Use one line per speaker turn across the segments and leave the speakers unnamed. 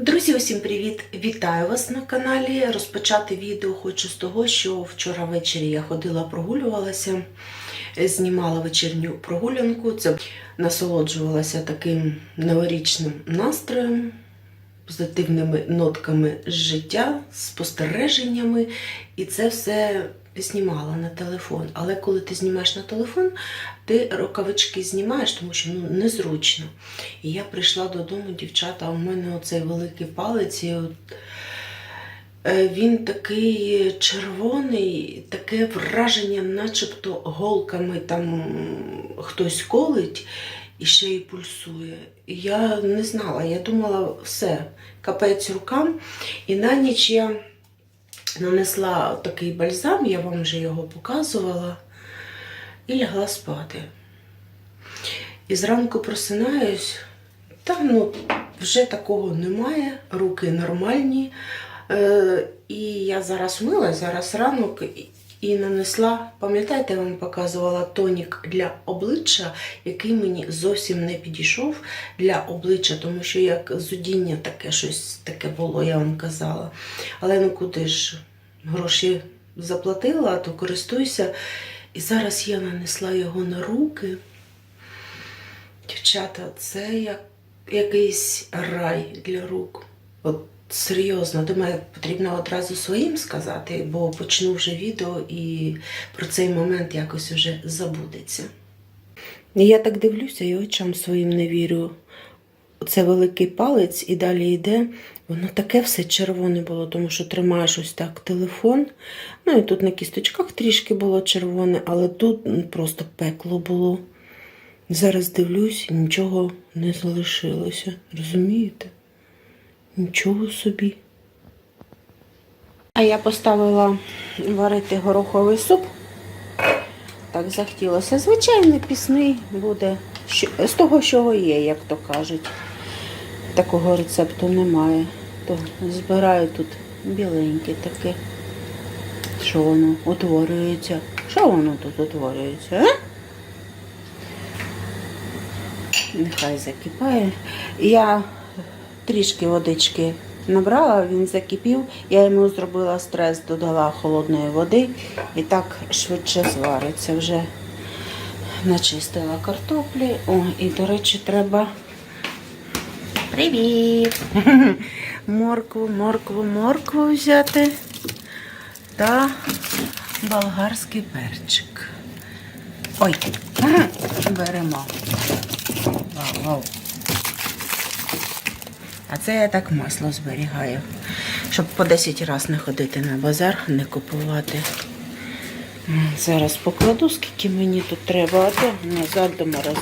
Друзі, усім привіт! Вітаю вас на каналі. Розпочати відео хочу з того, що вчора ввечері я ходила, прогулювалася, знімала вечірню прогулянку. Це насолоджувалася таким новорічним настроєм, позитивними нотками життя, спостереженнями. І це все знімала на телефон. Але коли ти знімаєш на телефон, ти рукавички знімаєш, тому що ну, незручно. І я прийшла додому, дівчата, у мене оцей великий палець. І от, е, він такий червоний, таке враження, начебто голками там хтось колить і ще й пульсує. Я не знала, я думала, все, капець рукам. І на ніч я нанесла такий бальзам, я вам вже його показувала, і лягла спати. І зранку просинаюсь, та ну, вже такого немає, руки нормальні. Е, і я зараз мила, зараз ранок і- нанесла, пам'ятаєте, я вам показувала тонік для обличчя, який мені зовсім не підійшов для обличчя, тому що як зудіння таке щось таке було, я вам казала. Але ну куди ж гроші заплатила, то користуйся. І зараз я нанесла його на руки. Дівчата, це як якийсь рай для рук. От серйозно, думаю, потрібно одразу своїм сказати, бо почну вже відео і про цей момент якось вже забудеться. Я так дивлюся і очам своїм не вірю. Це великий палець і далі йде. Воно таке все червоне було, тому що тримаєш ось так телефон. Ну і тут на кісточках трішки було червоне, але тут ну, просто пекло було. Зараз дивлюсь, нічого не залишилося. Розумієте? Нічого собі. А я поставила варити гороховий суп. Так захотілося. Звичайний пісний буде з того, що є, як то кажуть. Такого рецепту немає. То збираю тут біленьке таке. Що воно утворюється? Що воно тут утворюється? А? Нехай закипає. Я трішки водички набрала, він закипів. Я йому зробила стрес, додала холодної води і так швидше звариться. Вже начистила картоплі. О, і, до речі, треба. Привіт! Моркву, моркву, моркву взяти та болгарський перчик. Ой, беремо. Вау, вау. А це я так масло зберігаю, щоб по 10 разів не ходити на базар, не купувати. Зараз покладу, скільки мені тут треба, а то назад до мороз.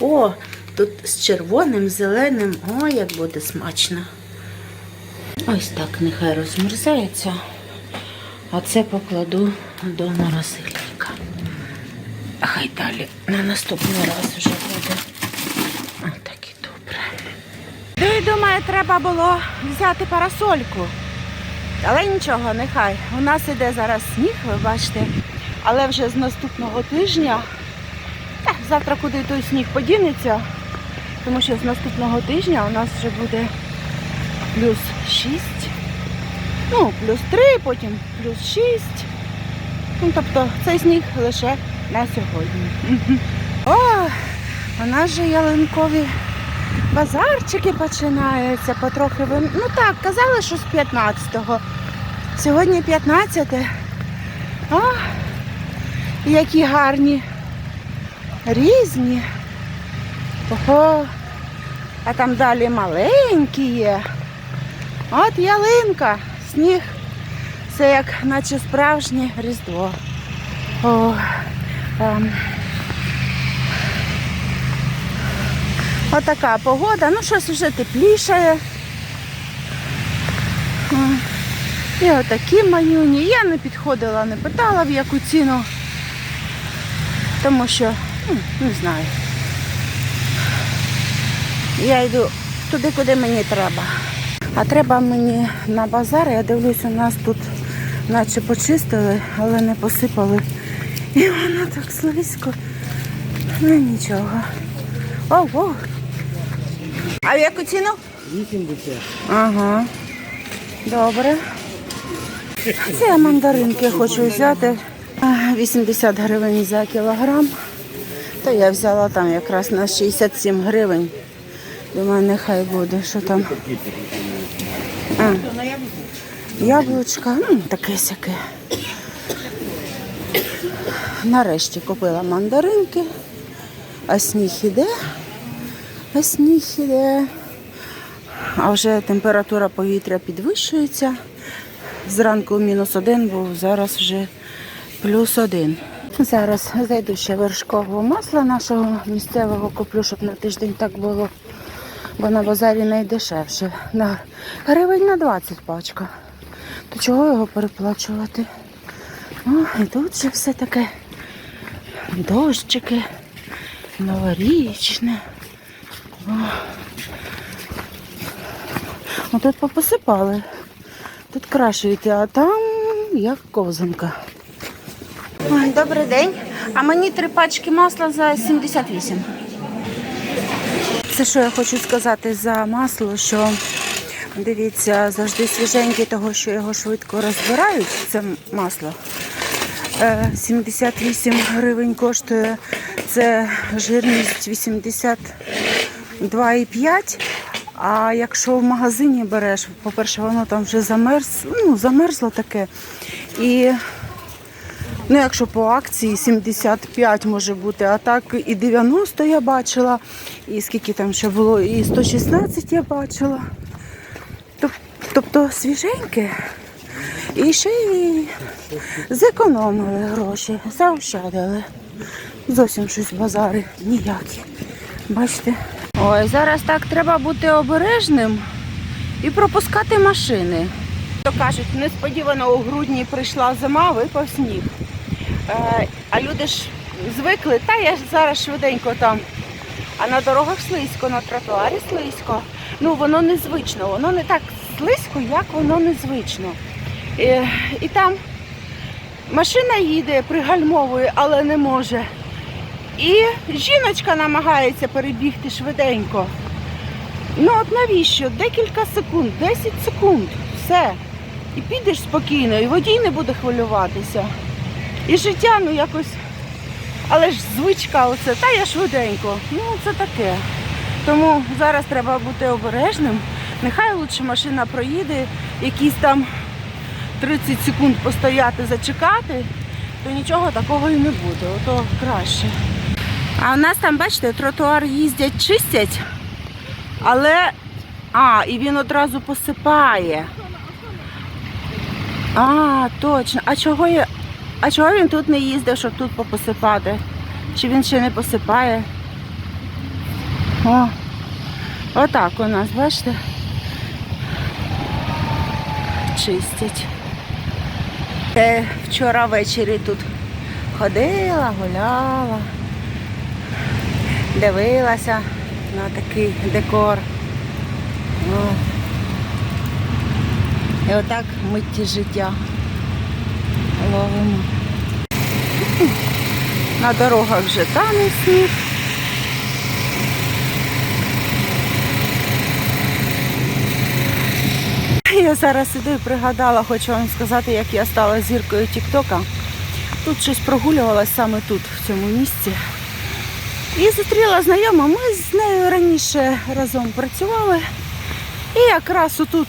О, тут з червоним, зеленим. О, як буде смачно. Ось так нехай розмерзається. А це покладу до морозильника. Хай далі на наступний раз вже буде. Отак і добре. Ну і думаю, треба було взяти парасольку. Але нічого, нехай. У нас іде зараз сніг, ви бачите. Але вже з наступного тижня, та, завтра куди той сніг подінеться, тому що з наступного тижня у нас вже буде плюс 6, ну, плюс 3, потім плюс 6. Ну, тобто цей сніг лише на сьогодні. О, у нас же ялинкові базарчики починаються потрохи. Ну так, казали, що з 15-го. Сьогодні 15. А, які гарні. Різні. Ого. А там далі маленькі є. От ялинка, сніг. Це як наче справжнє Різдво. О, ем. Отака погода, ну щось вже теплішає. І отакі маюні. Я не підходила, не питала в яку ціну, тому що, ну, не знаю. Я йду туди, куди мені треба. А треба мені на базар, я дивлюсь, у нас тут наче почистили, але не посипали. І воно так слизько. Ну нічого. О, о. А в яку ціну?
80.
Ага. Добре. Це я мандаринки хочу взяти. 80 гривень за кілограм. То я взяла там якраз на 67 гривень. Думаю, нехай буде, що там. А, яблучка, ну, таке сяке. Нарешті купила мандаринки, а сніг іде, сніг іде. А вже температура повітря підвищується. Зранку мінус один був, зараз вже плюс один. Зараз зайду ще вершкового масла нашого місцевого куплю, щоб на тиждень так було. Бо на базарі найдешевше. На гривень на 20 пачка. То чого його переплачувати? О, і тут вже все таке дощики, новорічне. Ну тут попосипали. Тут краще йти, а там як ковзанка. Ой, добрий день. А мені три пачки масла за 78. Це що я хочу сказати за масло, що дивіться, завжди свіженьке, того, що його швидко розбирають, це масло. Е, 78 гривень коштує, це жирність 82,5. А якщо в магазині береш, по-перше, воно там вже замерз, ну, замерзло таке. І ну, якщо по акції 75 може бути, а так і 90 я бачила, і скільки там ще було, і 116 я бачила. Тобто свіженьке. І ще й зекономили гроші, заощадили. Зовсім щось базари ніякі. Бачите? Ой, зараз так треба бути обережним і пропускати машини. То кажуть, несподівано у грудні прийшла зима, випав сніг. Е, а люди ж звикли, та я зараз швиденько там. А на дорогах слизько, на тротуарі слизько. Ну воно незвично, воно не так слизько, як воно незвично. І, і там машина їде, пригальмовує, але не може. І жіночка намагається перебігти швиденько. Ну от навіщо? Декілька секунд, 10 секунд, все. І підеш спокійно, і водій не буде хвилюватися. І життя, ну якось. Але ж звичка оце, та я швиденько. Ну, це таке. Тому зараз треба бути обережним. Нехай лучше машина проїде, якісь там 30 секунд постояти, зачекати, то нічого такого і не буде. Ото краще. А у нас там, бачите, тротуар їздять, чистять, але. А, і він одразу посипає. А, точно. А чого я. А чого він тут не їздив, щоб тут попосипати? Чи він ще не посипає? О, отак у нас, бачите? Чистять. Е, вчора ввечері тут ходила, гуляла, дивилася на такий декор. О. І отак митті життя ловимо. На дорогах вже тане сніг. Я зараз іду і пригадала, хочу вам сказати, як я стала зіркою Тіктока. Тут щось прогулювалася саме тут, в цьому місці. І зустріла знайому. Ми з нею раніше разом працювали. І якраз отут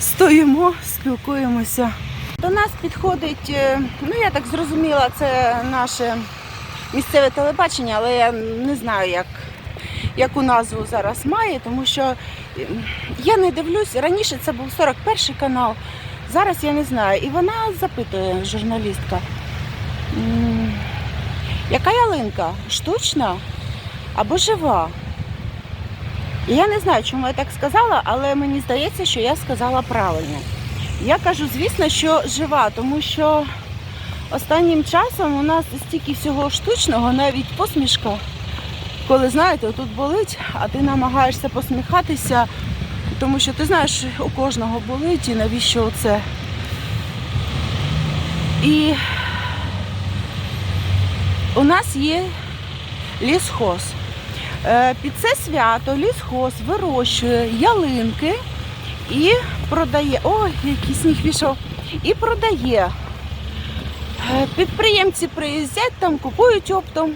стоїмо, спілкуємося. До нас підходить, е, ну я так зрозуміла, це наше місцеве телебачення, але я не знаю, як, яку назву зараз має, тому що я не дивлюсь. Раніше це був 41 канал, зараз я не знаю. І вона запитує, журналістка, «М, яка ялинка? Штучна або жива? І я не знаю, чому я так сказала, але мені здається, що я сказала правильно. Я кажу, звісно, що жива, тому що останнім часом у нас стільки всього штучного, навіть посмішка. Коли знаєте, тут болить, а ти намагаєшся посміхатися, тому що ти знаєш, у кожного болить і навіщо це. І у нас є лісхоз. Е, Під це свято лісхоз вирощує ялинки і продає. Ой, який сніг пішов. І продає. Е, Підприємці приїздять там, купують оптом.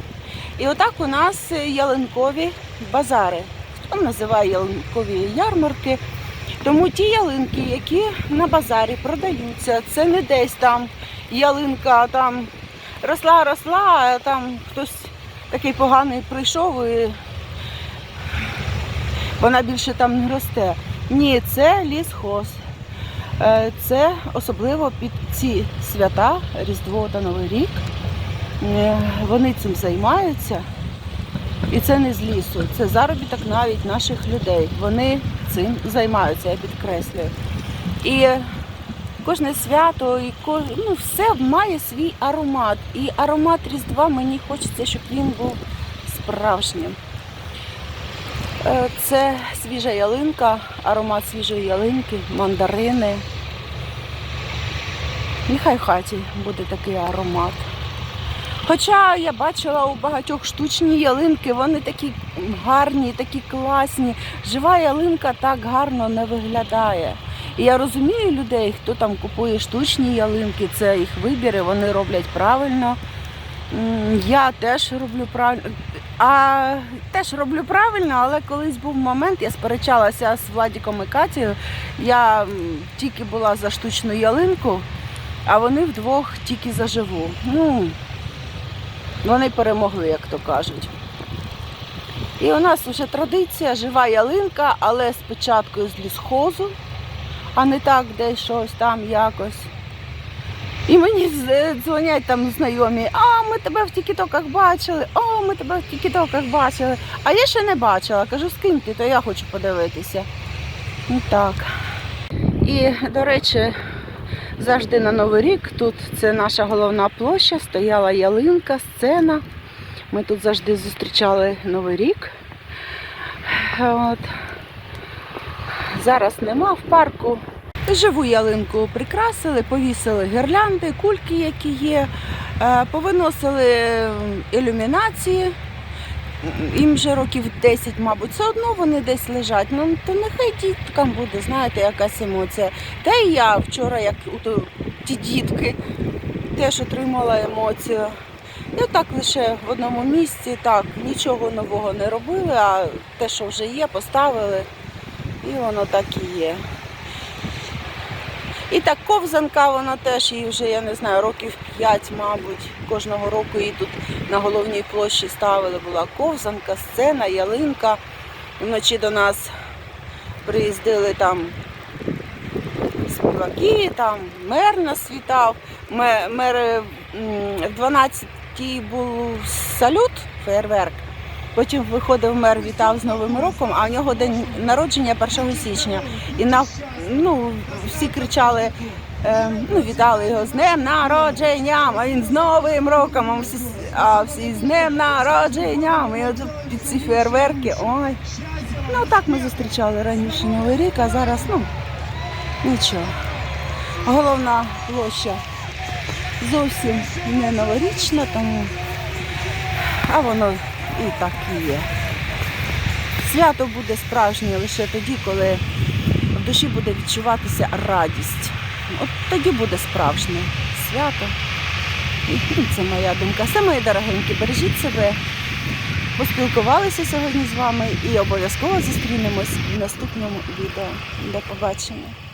І отак у нас ялинкові базари. Хто називає ялинкові ярмарки? Тому ті ялинки, які на базарі продаються, це не десь там ялинка там росла, росла, а там хтось такий поганий прийшов і вона більше там не росте. Ні, це лісхоз. Е, Це особливо під ці свята, Різдво та Новий рік. Е, Вони цим займаються. І це не з лісу, це заробіток навіть наших людей. Вони цим займаються, я підкреслюю. І кожне свято, і кож... ну, все має свій аромат. І аромат Різдва мені хочеться, щоб він був справжнім. Е, Це свіжа ялинка, аромат свіжої ялинки, мандарини. Нехай в хаті буде такий аромат. Хоча я бачила у багатьох штучні ялинки, вони такі гарні, такі класні. Жива ялинка так гарно не виглядає. І я розумію людей, хто там купує штучні ялинки, це їх вибір, вони роблять правильно. Я теж роблю правильно. А теж роблю правильно, але колись був момент, я сперечалася з Владіком і Катією. Я тільки була за штучну ялинку, а вони вдвох тільки за живу. Ну, вони перемогли, як то кажуть. І у нас вже традиція жива ялинка, але спочатку з лісхозу, а не так десь щось там якось. І мені дзвонять там знайомі, а ми тебе в тікітоках бачили, о, ми тебе в тікітоках бачили. А я ще не бачила. Кажу, скиньте, то я хочу подивитися. Ну так. І, до речі, завжди на Новий рік тут це наша головна площа, стояла ялинка, сцена. Ми тут завжди зустрічали Новий рік. От. Зараз нема в парку. Живу ялинку прикрасили, повісили гірлянди, кульки, які є, е, повиносили ілюмінації. Їм вже років 10, мабуть, все одно вони десь лежать. Ну то нехай діткам буде, знаєте, якась емоція. Та і я вчора, як у ті дітки, теж отримала емоцію. Я так лише в одному місці, так, нічого нового не робили, а те, що вже є, поставили, і воно так і є. І так ковзанка, вона теж їй вже, я не знаю, років 5, мабуть. Кожного року її тут на головній площі ставили. Була ковзанка, сцена, ялинка. Вночі до нас приїздили там співаки, там мер нас вітав. Мер в 12-й був салют, фейерверк. Потім виходив мер, вітав з Новим роком, а у нього день народження 1 січня. І на, ну, всі кричали, е, ну, вітали його з днем народження, а він з Новим роком, а всі, а всі з днем народження. І от під ці фейерверки, ой. Ну так ми зустрічали раніше Новий рік, а зараз, ну, нічого. Головна площа зовсім не новорічна, тому а воно і так і є. Свято буде справжнє лише тоді, коли в душі буде відчуватися радість. От тоді буде справжнє свято. І це моя думка. Все, мої дорогенькі, бережіть себе. Поспілкувалися сьогодні з вами і обов'язково зустрінемось в наступному відео. До побачення.